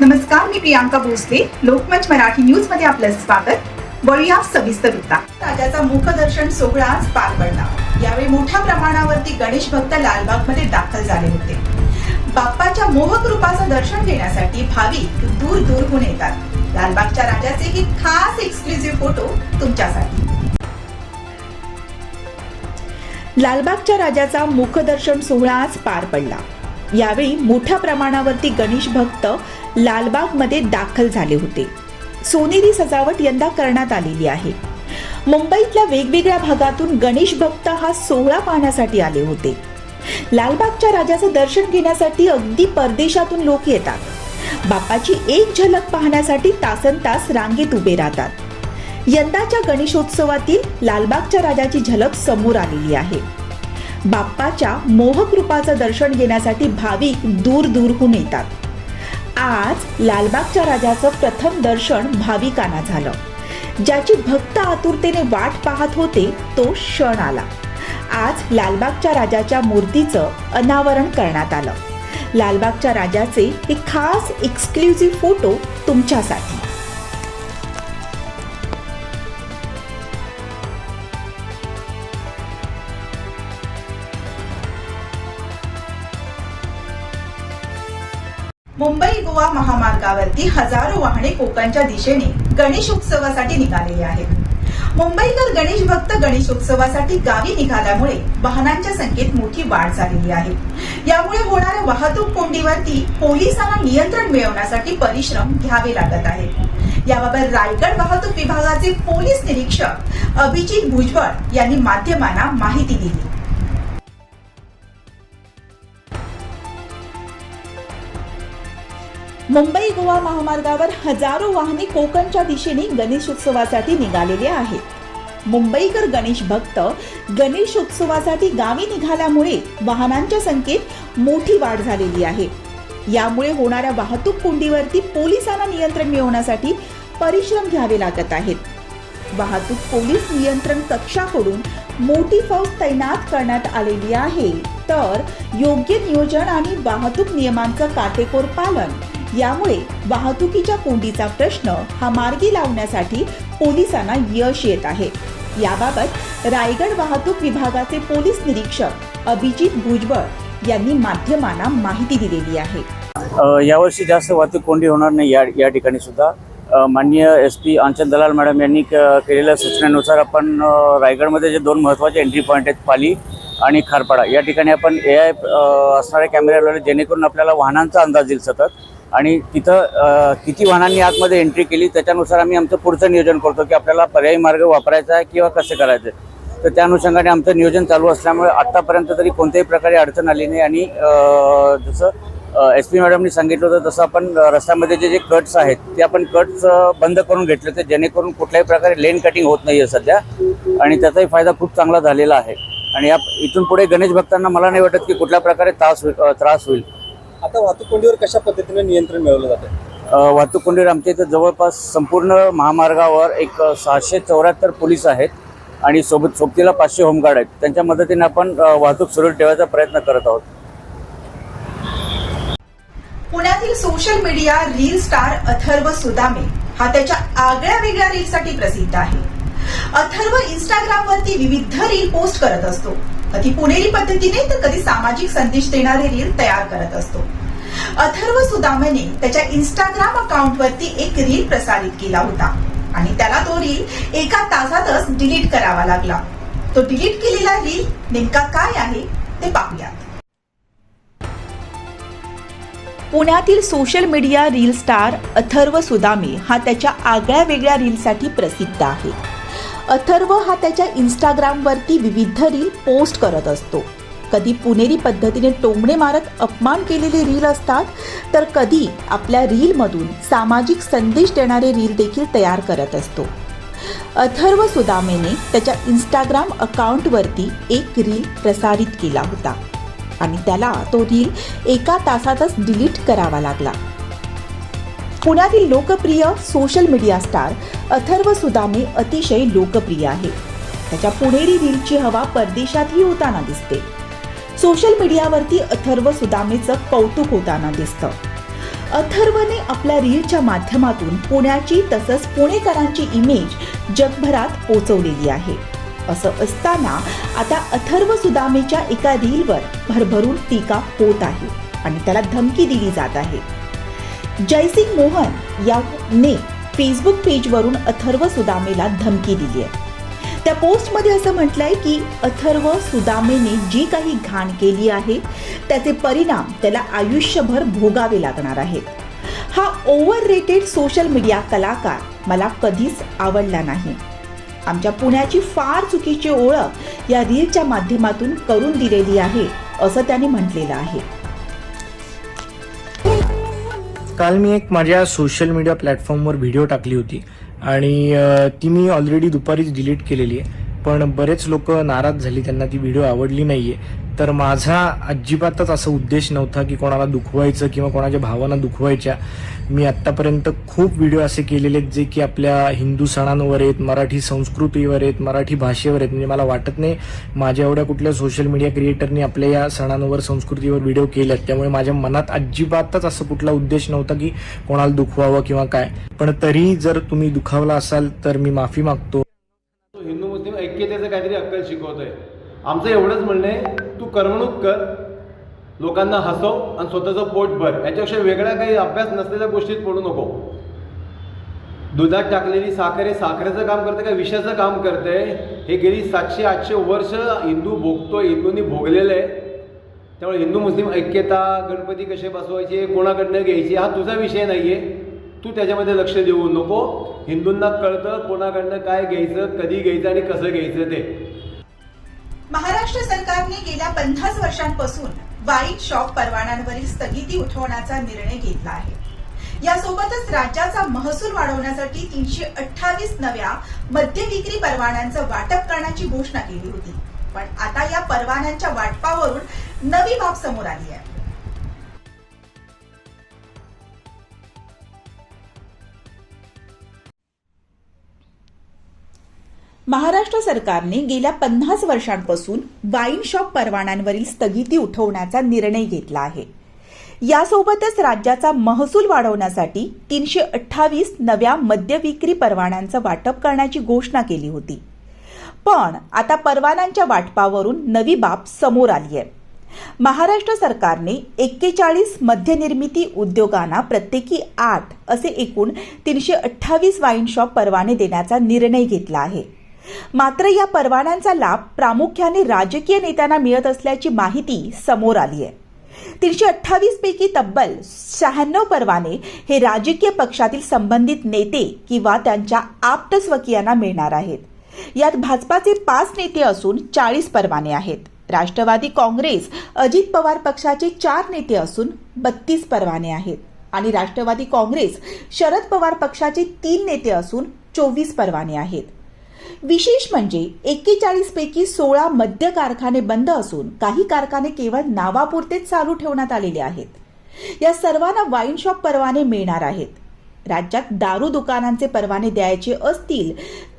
नमस्कार मी प्रियांका भोसले. लोकमंच मराठी न्यूजमध्ये आपलं स्वागत. वळूया सविस्तर वृत्ता राजाचा मुखदर्शन सोहळा आज पार पडला. यावेळी मोठ्या प्रमाणावरती गणेश भक्त लालबागमध्ये दाखल झाले होते. बाप्पाच्या मोहक रूपाचं दर्शन घेण्यासाठी भाविक दूर दूरहून येतात. लालबागच्या राजाचे हे खास एक्सक्लुझिव्ह फोटो तुमच्यासाठी. लालबागच्या राजाचा मुखदर्शन सोहळा आज पार पडला. यावेळी मोठ्या प्रमाणावरती गणेश भक्त लालबागमध्ये दाखल झाले होते. सोनेरी सजावट यंदा करण्यात आलेली आहे. मुंबईतल्या वेगवेगळ्या भागातून गणेश भक्त हा सोहळा पाहण्यासाठी आले होते. लालबागच्या राजाचं दर्शन घेण्यासाठी अगदी परदेशातून लोक येतात. बापाची एक झलक पाहण्यासाठी तासन तास रांगेत उभे राहतात. यंदाच्या गणेशोत्सवातील लालबागच्या राजाची झलक समोर आलेली आहे. बाप्पाच्या मोहक रूपाचं दर्शन घेण्यासाठी भाविक दूर दूरहून येतात. आज लालबागच्या राजाचं प्रथम दर्शन भाविकांना झालं. ज्याची भक्त आतुरतेने वाट पाहत होते तो क्षण आला. आज लालबागच्या राजाच्या मूर्तीचं अनावरण करण्यात आलं. लालबागच्या राजाचे हे खास एक्सक्लुझिव्ह फोटो तुमच्यासाठी. गोवा महामार्गावरती हजारो वाहने कोकणच्या दिशेने गणेश उत्सवासाठी निघालेली आहेत. मुंबईकर गणेश भक्त गणेश उत्सवासाठी गावी निघाल्यामुळे वाहनांच्या संख्येत मोठी वाढ झालेली आहे. यामुळे होणाऱ्या वाहतूक कोंडीवरती पोलिसांना नियंत्रण मिळवण्यासाठी परिश्रम घ्यावे लागत आहेत. याबाबत रायगड वाहतूक विभागाचे पोलीस निरीक्षक अभिजित भुजबळ यांनी माध्यमांना माहिती दिली. मुंबई गोवा महामार्गावर हजारो वाहने कोकणच्या दिशेने गणेशोत्सवासाठी निघालेली आहेत. मुंबईकर गणेश भक्त गणेशोत्सवासाठी गावी निघाल्यामुळे वाहनांच्या संख्येत मोठी वाढ झालेली आहे. यामुळे होणाऱ्या वाहतूक कोंडीवरती पोलिसांना नियंत्रण मिळवण्यासाठी परिश्रम घ्यावे लागत आहेत. वाहतूक पोलीस नियंत्रण कक्षाकडून मोठी फौज तैनात करण्यात आलेली आहे. तर योग्य नियोजन आणि वाहतूक नियमांचं काटेकोर पालन यामुळे वाहतुकीच्या कोंडीचा प्रश्न हा मार्गी लावण्यासाठी पोलिसांना यश येत आहे. याबाबत रायगड वाहतूक विभागाचे पोलीस निरीक्षक अभिजित भुजबळ यांनी माध्यमांना माहिती दिलेली आहे. यावर्षी जास्त वाहतूक कोंडी होणार नाही या या ठिकाणी सुद्धा. माननीय एस पी आंचल दलाल मॅडम यांनी केलेल्या सूचनेनुसार आपण रायगडमध्ये जे दोन महत्त्वाचे एंट्री पॉईंट आहेत पाली आणि खारपाडा. या ठिकाणी आपण ए आय असणारे कॅमेरे लावले जेणेकरून आपल्याला वाहनांचा अंदाज येईल सतत. आणि तिथं किती वाहनांनी आतमध्ये एंट्री केली त्याच्यानुसार आम्ही आमचं पुढचं नियोजन करतो की आपल्याला पर्यायी मार्ग वापरायचा आहे किंवा कसे करायचं तर त्या अनुषंगाने आमचं नियोजन चालू असल्यामुळे आत्तापर्यंत तरी कोणत्याही प्रकारे अडचण आली नाही आणि जसं एस पी मॅडमनी सांगितलं होतं तसं आपण रस्त्यामध्ये जे जे कट्स आहेत ते आपण कट्स बंद करून घेतले होते जेणेकरून कुठल्याही प्रकारे लेन कटिंग होत नाही आहे सध्या. आणि त्याचाही फायदा खूप चांगला झालेला आहे. आणि या इथून पुढे गणेश भक्तांना मला नाही वाटत की कुठल्या प्रकारे त्रास होईल त्रास होईल. आता वाहतूक कोंडीवर कशा पद्धतीने नियंत्रण मिळवलं जातं वाहतूक कोंडीवर आमच्या इथं जवळपास संपूर्ण महामार्गावर एक सहाशे चौऱ्याहत्तर पोलीस आहेत आणि सोबत सोबतीला पाचशे होमगार्ड आहेत. त्यांच्या मदतीने आपण वाहतूक सुरळीत ठेवायचा प्रयत्न करत आहोत. पुण्यातील social media reel star Atharva Sudame हा त्याच्या आगळ्या वेगळ्या रीलसाठी प्रसिद्ध आहे. अथर्व इंस्टाग्राम वरती विविध रील पोस्ट करत असतो. कधी पुणेरी पद्धतीने तर कधी सामाजिक संदेश देणारे रील तयार करत असतो. अथर्व सुदामेने त्याच्या इंस्टाग्राम अकाउंट वरती एक रील प्रसारित केला होता. आणि त्याला तो रील एका तासातच डिलीट करावा लागला. तो डिलीट केलेला रील नेमका काय आहे ते पाहूयात. पुण्यातील social media reel star Atharva Sudame हा त्याच्या आगळ्या वेगळ्या रीलसाठी प्रसिद्ध आहे. अथर्व हा त्याच्या इंस्टाग्रामवरती विविध रील पोस्ट करत असतो. कधी पुणेरी पद्धतीने टोमणे मारत अपमान केलेले रील असतात तर कधी आपल्या रीलमधून सामाजिक संदेश देणारे रील देखील तयार करत असतो. अथर्व सुदामेने त्याच्या इंस्टाग्राम अकाउंटवरती एक रील प्रसारित केला होता आणि त्याला तो रील एका तासातच डिलीट करावा लागला. पुण्यातील लोकप्रिय social media star Atharva Sudame अतिशय लोकप्रिय आहे. त्याच्या पुणेरी रीलची हवा परदेशातही होताना दिसते. सोशल मीडियावरती अथर्व सुदामेचं कौतुक होताना दिसतं. अथर्वने आपल्या रीलच्या माध्यमातून पुण्याची तसंच पुणेकरांची इमेज जगभरात पोचवलेली आहे. असं असताना आता अथर्व सुदामेच्या एका रीलवर भरभरून टीका होत आहे आणि त्याला धमकी दिली जात आहे. जयसिंग मोहन याने फेसबुक पेजवरून अथर्व सुदामेला धमकी दिली आहे. त्या पोस्टमध्ये असं म्हटलंय की अथर्व सुदामेने जी काही घाण केली आहे त्याचे परिणाम त्याला आयुष्यभर भोगावे लागणार आहेत. हा ओव्हर रेटेड सोशल मीडिया कलाकार मला कधीच आवडला नाही. आमच्या पुण्याची फार चुकीची ओळख या रीलच्या माध्यमातून करून दिलेली आहे असं त्याने म्हटलेलं आहे. काल मी एक माझ्या सोशल मीडिया प्लॅटफॉर्मवर व्हिडिओ टाकली होती. आणि ती मी ऑलरेडी दुपारीच डिलीट केलेली आहे. पण बरेच लोक नाराज झाली त्यांना ती व्हिडिओ आवडली नाही आहे तर माझा अजिबातच असा उद्देश नव्हता की कोणाला दुखवायचं किंवा कोणाच्या भावना दुखवायच्या. मी आत्तापर्यंत खूप व्हिडिओ असे केलेले आहेत जे की आपल्या हिंदू सणांवर आहेत मराठी संस्कृतीवर आहेत मराठी भाषेवर आहेत. म्हणजे मला वाटत नाही माझ्या एवढ्या कुठल्या सोशल मीडिया क्रिएटरनी आपल्या या सणांवर संस्कृतीवर व्हिडिओ केलेत त्यामुळे माझ्या मनात अजिबातच असं कुठला उद्देश नव्हता की कोणाला दुखवावं किंवा काय. पण तरी जर तुम्ही दुखावला असाल तर मी माफी मागतो. हिंदू मुस्लिम ऐक्यतेचं काहीतरी अक्कल शिकवतोय. आमचं एवढंच म्हणणं आहे तू करमणूक कर लोकांना हसव आणि स्वतःचं पोट भर. याच्यापेक्षा वेगळ्या काही अभ्यास नसलेल्या गोष्टीत पडू नको. दुधात टाकलेली साखर हे साखरेचं काम करते का विषाचं काम करते? हे गेली सातशे आठशे वर्ष हिंदू भोगतो हिंदूंनी भोगलेलं आहे. त्यामुळे हिंदू मुस्लिम ऐक्यता गणपती कसे बसवायचे कोणाकडनं घ्यायचे हा तुझा विषय नाही आहे तू त्याच्यामध्ये लक्ष देऊ नको. हिंदूंना कळतं कोणाकडनं काय घ्यायचं कधी घ्यायचं आणि कसं घ्यायचं ते. महाराष्ट्र सरकारने गेल्या पन्नास वर्षांपासून वाईन शॉप परवान्यांवरील स्थगिती उठवण्याचा निर्णय घेतला आहे. यासोबतच राज्याचा महसूल वाढवण्यासाठी तीनशे अठ्ठावीस नव्या मद्य विक्री परवान्यांचं वाटप करण्याची घोषणा केली होती. पण आता या परवान्यांच्या वाटपावरून नवी बाब समोर आली आहे. महाराष्ट्र सरकारने गेल्या पन्नास वर्षांपासून वाईन शॉप परवान्यांवरील स्थगिती उठवण्याचा निर्णय घेतला आहे. यासोबतच राज्याचा महसूल वाढवण्यासाठी तीनशे अठ्ठावीस नव्या मद्य विक्री परवान्यांचं वाटप करण्याची घोषणा केली होती. पण आता परवान्यांच्या वाटपावरून नवी बाब समोर आली आहे. महाराष्ट्र सरकारने एक्केचाळीस मद्यनिर्मिती उद्योगांना प्रत्येकी आठ असे एकूण तीनशे अठ्ठावीस वाईन शॉप परवाने देण्याचा निर्णय घेतला आहे. मात्र या परवान्यांचा लाभ प्रामुख्याने राजकीय नेत्यांना मिळत असल्याची माहिती समोर आली आहे. तीनशे अठ्ठावीस पैकी तब्बल शहाण्णव परवाने हे राजकीय पक्षातील संबंधित नेते किंवा त्यांच्या आप्त स्वकीयांना मिळणार आहेत. यात भाजपाचे पाच नेते असून चाळीस परवाने आहेत. राष्ट्रवादी काँग्रेस अजित पवार पक्षाचे चार नेते असून बत्तीस परवाने आहेत. आणि राष्ट्रवादी काँग्रेस शरद पवार पक्षाचे तीन नेते असून चोवीस परवाने आहेत. विशेष म्हणजे एक्केचाळीस पैकी सोळा मद्य कारखाने बंद असून काही कारखाने केवळ नावापुरतेच चालू ठेवण्यात आलेले आहेत. या सर्वांना वाईन शॉप परवाने मिळणार आहेत. राज्यात दारू दुकानांचे परवाने द्यायचे असतील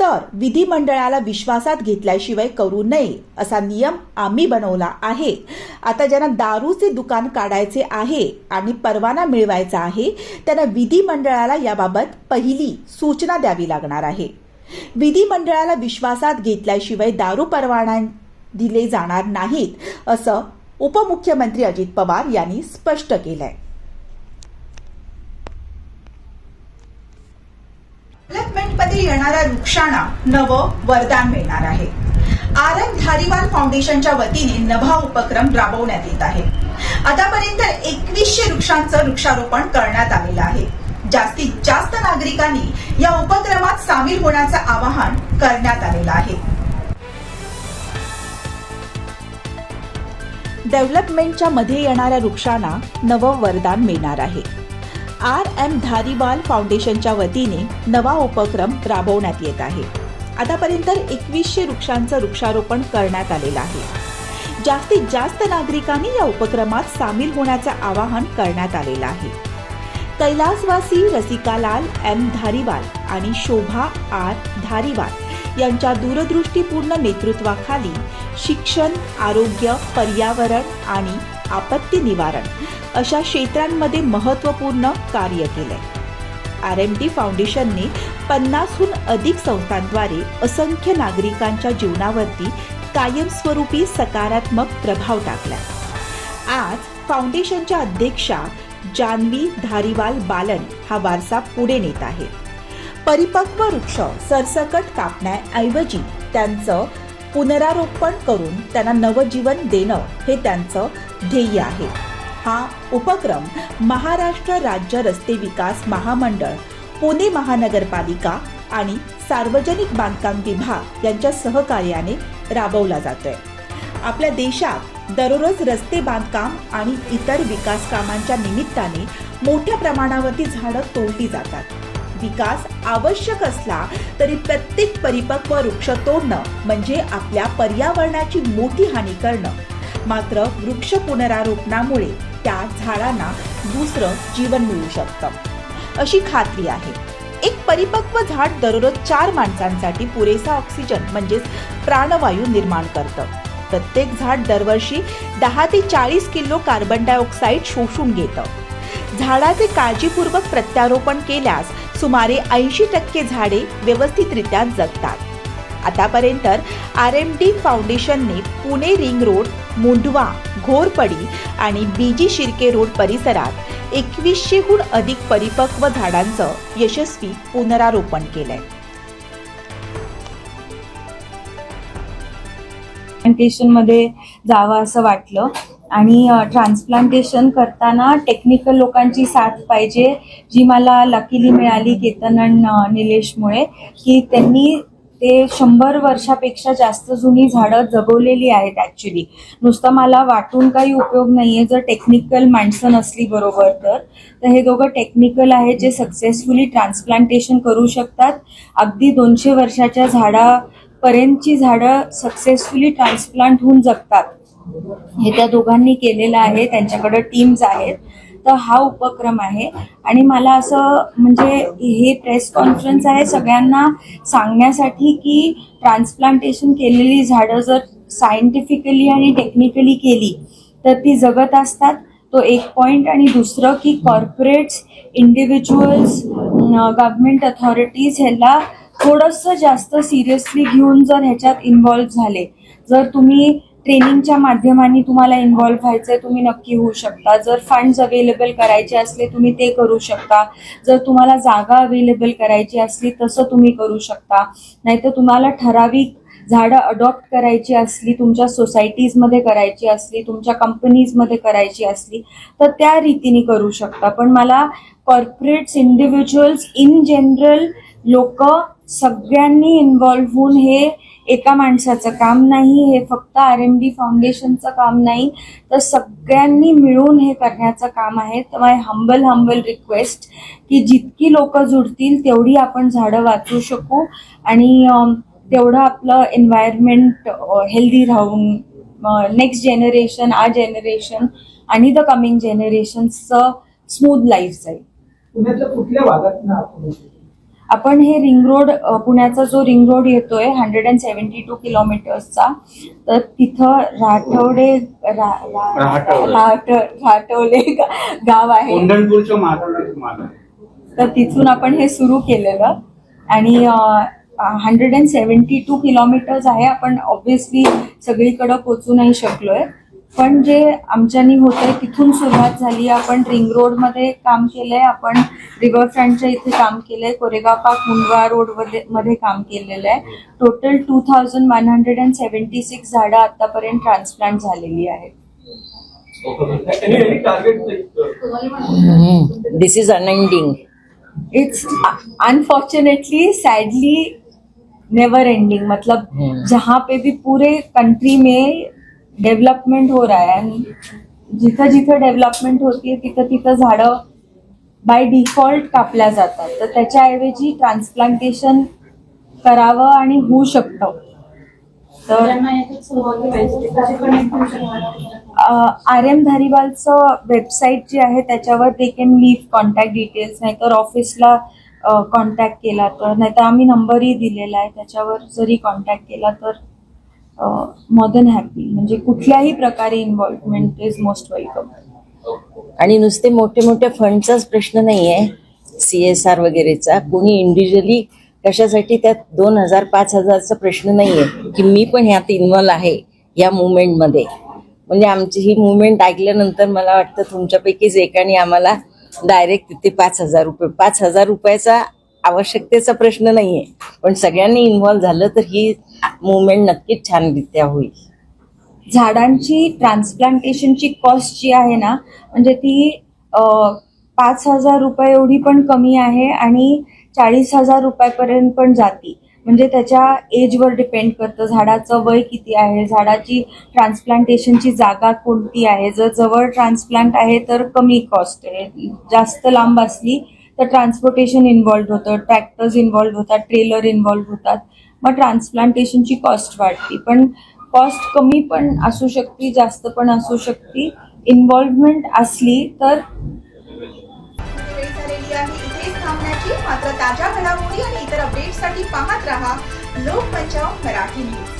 तर विधिमंडळाला विश्वासात घेतल्याशिवाय करू नये असा नियम आम्ही बनवला आहे. आता ज्यांना दारूचे दुकान काढायचे आहे आणि परवाना मिळवायचा आहे त्यांना विधिमंडळाला याबाबत पहिली सूचना द्यावी लागणार आहे. विधिमंडळाला विश्वासात घेतल्याशिवाय दारू परवाना दिले जाणार नाहीत असं उपमुख्यमंत्री अजित पवार यांनी स्पष्ट केलंय. डेव्हलपमेंटमध्ये येणाऱ्या वृक्षांना नवं वरदान मिळणार आहे. आर धारीवाल फाउंडेशनच्या वतीने नभा उपक्रम राबवण्यात येत आहे. आतापर्यंत एकवीसशे वृक्षांचं वृक्षारोपण करण्यात आलेलं आहे. जास्तीत जास्त नागरिकांनी या उपक्रमात सामील होण्याचं आवाहन करण्यात आलेलं आहे. डेव्हलपमेंटच्या मध्ये येणाऱ्या वृक्षांना नवं वरदान मिळणार आहे. आर एम धारीवाल फाउंडेशनच्या वतीने नवा उपक्रम राबवण्यात येत आहे. आतापर्यंत एकवीसशे वृक्षांचं वृक्षारोपण करण्यात आलेलं आहे. जास्तीत जास्त नागरिकांनी या उपक्रमात सामील होण्याचं आवाहन करण्यात आलेलं आहे. कैलासवासी रसिकालाल एम धारीवाल आणि शोभा आर धारीवाल यांच्या दूरदृष्टीपूर्ण नेतृत्वाखाली शिक्षण आरोग्य पर्यावरण आणि आपत्ती निवारण अशा क्षेत्रांमध्ये महत्त्वपूर्ण कार्य केलंय. आर एम डी फाउंडेशनने पन्नासहून अधिक संस्थांद्वारे असंख्य नागरिकांच्या जीवनावरती कायमस्वरूपी सकारात्मक प्रभाव टाकलाय. आज फाउंडेशनच्या अध्यक्षा जान्हवी धारीवाल बालन हा वारसा पुढे नेत आहे. परिपक्व वृक्ष सरसकट कापण्याऐवजी त्यांचं पुनरारोपण करून त्यांना नवजीवन देणं हे त्यांचं ध्येय आहे. हा उपक्रम महाराष्ट्र राज्य रस्ते विकास महामंडळ पुणे महानगरपालिका आणि सार्वजनिक बांधकाम विभाग यांच्या सहकार्याने राबवला जातोय. आपल्या देशात दररोज रस्ते बांधकाम आणि इतर विकास कामांच्या निमित्ताने मोठ्या प्रमाणावरती झाडं तोडली जातात. विकास आवश्यक असला तरी प्रत्येक परिपक्व वृक्ष तोडणं म्हणजे आपल्या पर्यावरणाची मोठी हानी करणं. मात्र वृक्ष पुनरारोपणामुळे त्या झाडांना दुसरं जीवन मिळू शकतं. अशी खात्री आहे. एक परिपक्व झाड दररोज चार माणसांसाठी पुरेसा ऑक्सिजन म्हणजेच प्राणवायू निर्माण करतं. प्रत्येक झाड दरवर्षी दहा ते चाळीस किलो कार्बन डायऑक्साईड शोषून घेतं. झाडाचे काळजीपूर्वक प्रत्यारोपण केल्यास सुमारे ऐंशी टक्के झाडे व्यवस्थितरित्या जगतात. आतापर्यंत आर एम डी फाउंडेशनने पुणे रिंग रोड मुंढवा घोरपडी आणि बीजी शिर्के रोड परिसरात एकवीसशेहून अधिक परिपक्व झाडांचं यशस्वी पुनरारोपण केलंय. मध्ये जावं असं वाटलं. आणि ट्रान्सप्लांटेशन करताना टेक्निकल लोकांची साथ पाहिजे जी मला लकीली मिळाली केतन आणि निलेशमुळे की त्यांनी ते शंभर वर्षापेक्षा जास्त जुनी झाडं जगवलेली आहेत ॲक्च्युली नुसतं मला वाटून काही उपयोग नाहीये जर टेक्निकल माणसं नसली बरोबर तर. तर हे दोघं टेक्निकल आहेत जे सक्सेसफुली ट्रान्सप्लांटेशन करू शकतात. अगदी दोनशे वर्षाच्या झाडा पर्यंतची झाडं सक्सेसफुली ट्रान्सप्लांट होऊन जगतात. हे त्या दोघांनी केलेलं आहे त्यांच्याकडे टीम्स आहेत. तर हा उपक्रम आहे. आणि मला असं म्हणजे हे प्रेस कॉन्फरन्स आहे सगळ्यांना सांगण्यासाठी की ट्रान्सप्लांटेशन केलेली झाडं जर सायंटिफिकली आणि टेक्निकली केली तर ती जगत असतात. तो एक पॉईंट आणि दुसरं की कॉर्पोरेट्स इंडिव्हिज्युअल्स गव्हर्नमेंट अथॉरिटीज ह्याला थोडंसं जास्त सिरियसली घेऊन जर ह्याच्यात इन्व्हॉल्व्ह झाले जर तुम्ही ट्रेनिंगच्या माध्यमाने तुम्हाला इन्व्हॉल्व्ह व्हायचंय तुम्ही नक्की होऊ शकता. जर फंड्स अवेलेबल करायचे असले तुम्ही ते करू शकता. जर तुम्हाला जागा अवेलेबल करायची असली तसं तुम्ही करू शकता. नाहीतर तुम्हाला ठराविक झाडं अडॉप्ट करायची असली तुमच्या सोसायटीजमध्ये करायची असली तुमच्या कंपनीजमध्ये करायची असली तर त्या रीतीने करू शकता. पण मला कॉर्पोरेट्स इंडिव्हिज्युअल्स इन जनरल लोक सगळ्यांनी इन्व्हॉल्व्ह होऊन हे एका माणसाचं काम नाही हे फक्त आर एम डी फाउंडेशनचं काम नाही. तर सगळ्यांनी मिळून हे करण्याचं काम आहे. तर माय हंबल हंबल रिक्वेस्ट की जितकी लोक जुडतील तेवढी आपण झाडं वाचू शकू आणि तेवढं आपलं एन्व्हायरमेंट हेल्दी राहून नेक्स्ट जनरेशन आ जनरेशन आणि द कमिंग जेनरेशनचं स्मूथ लाईफ जाईल. पुण्यातल्या कुठल्या भागात ना आपण हे रिंग रोड पुण्याचा जो रिंग रोड येतोय हंड्रेड अँड सेव्हन्टी टू किलोमीटर्सचा तर तिथं राठवडे राठवले गाव आहे. तर तिथून आपण हे सुरू केलेलं. आणि hundred and seventy two kilometres आहे. आपण ऑब्व्हियसली सगळीकडं पोचू नाही शकलोय. पण जे आमच्यानी होतंय तिथून सुरुवात झाली. आपण रिंग रोडमध्ये काम केलंय आपण रिव्हरफ्रंटच्या इथे काम केलंय कोरेगाव पार्क मुंडवा रोडमध्ये काम केलेलं आहे. Total two thousand one hundred and seventy six झाडं आतापर्यंत ट्रान्सप्लांट झालेली आहेत. this is unending. It's unfortunately sadly never ending मतलब। जहाँ पे भी पूरे कंट्री में डेवलपमेंट हो रहा है. आणि जिथं जिथं डेव्हलपमेंट होतीये तिथं तिथं झाडं बाय डिफॉल्ट कापल्या जातात. तर त्याच्याऐवजी ट्रान्सप्लांटेशन करावं आणि होऊ शकतं. तर आर एम धारीवालचं वेबसाईट जे आहे त्याच्यावर they can leave contact details नाहीतर ऑफिसला कॉन्टॅक्ट केला तर. नाहीतर आम्ही नंबरही दिलेला आहे त्याच्यावर जरी कॉन्टॅक्ट केला तर मोर दॅन हॅपी म्हणजे कुठल्याही प्रकारे इन्व्हॉल्वमेंट इज मोस्ट वेलकम आणि नुसते मोठे मोठे फंडचाच प्रश्न नाही आहे सी एस आर वगैरेचा. कोणी इंडिव्हिज्युअली कशासाठी त्यात दोन हजार पाच हजारचा प्रश्न नाही आहे की मी पण ह्यात इन्व्हॉल्व आहे या मुवमेंटमध्ये म्हणजे आमची ही मुवमेंट ऐकल्यानंतर मला वाटतं तुमच्यापैकीच एकाने आम्हाला डायरेक्ट तिथे पाच हजार रुपये पाच हजार रुपयाचा आवश्यकतेचा प्रश्न नाही आहे पण सगळ्यांनी इन्व्हॉल्व झालं तर ही मुवमेंट नक्कीच छानरित्या होईल. झाडांची ट्रान्सप्लांटेशनची कॉस्ट जी आहे ना म्हणजे ती पाच हजार रुपये एवढी पण कमी आहे आणि चाळीस हजार रुपयापर्यंत पण जाती. म्हणजे त्याच्या एजवर डिपेंड करतं. झाडाचं वय किती आहे? झाडाची ट्रान्सप्लांटेशनची जागा कोणती आहे? जर जवळ ट्रान्सप्लांट आहे तर कमी कॉस्ट आहे. जास्त लांब असली तर ट्रान्सपोर्टेशन इन्व्हॉल्ड होतं ट्रॅक्टर्स इन्व्हॉल्ड होतात ट्रेलर इन्व्हॉल्ड होतात. मग ट्रान्सप्लांटेशनची कॉस्ट वाढते. पण कॉस्ट कमी पण असू शकते जास्त पण असू शकते. इन्व्हॉल्वमेंट असली तर मात्र ताज्या घडामोडी आणि इतर अपडेट्ससाठी पाहत रहा. लोकमंचाव मराठी न्यूज